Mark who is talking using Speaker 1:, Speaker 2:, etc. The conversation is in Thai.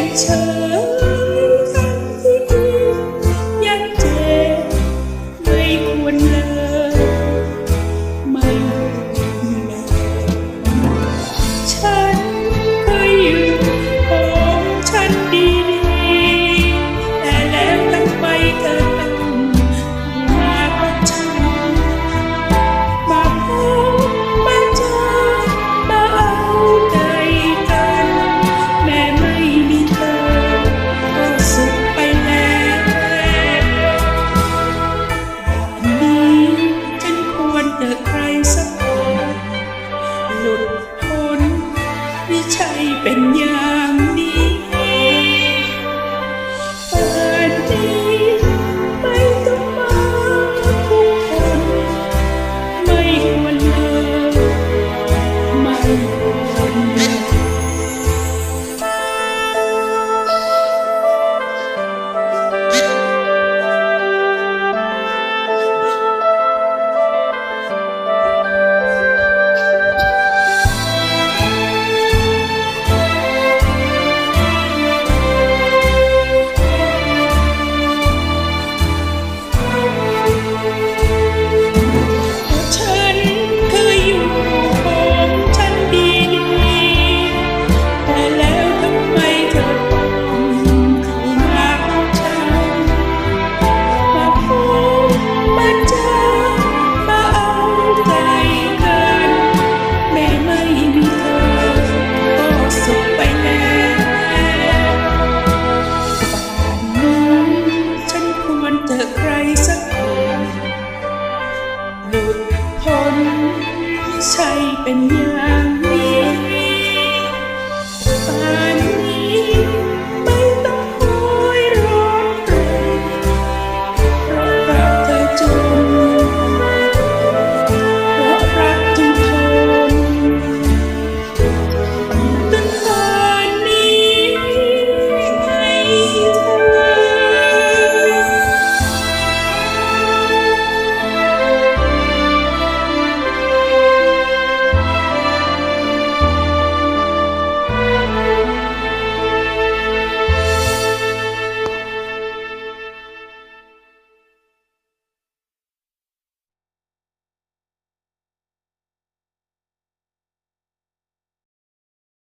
Speaker 1: enter ดุดพ้นวิช่เป็นยา ลุดพ้นใช่เป็นอย่างนี้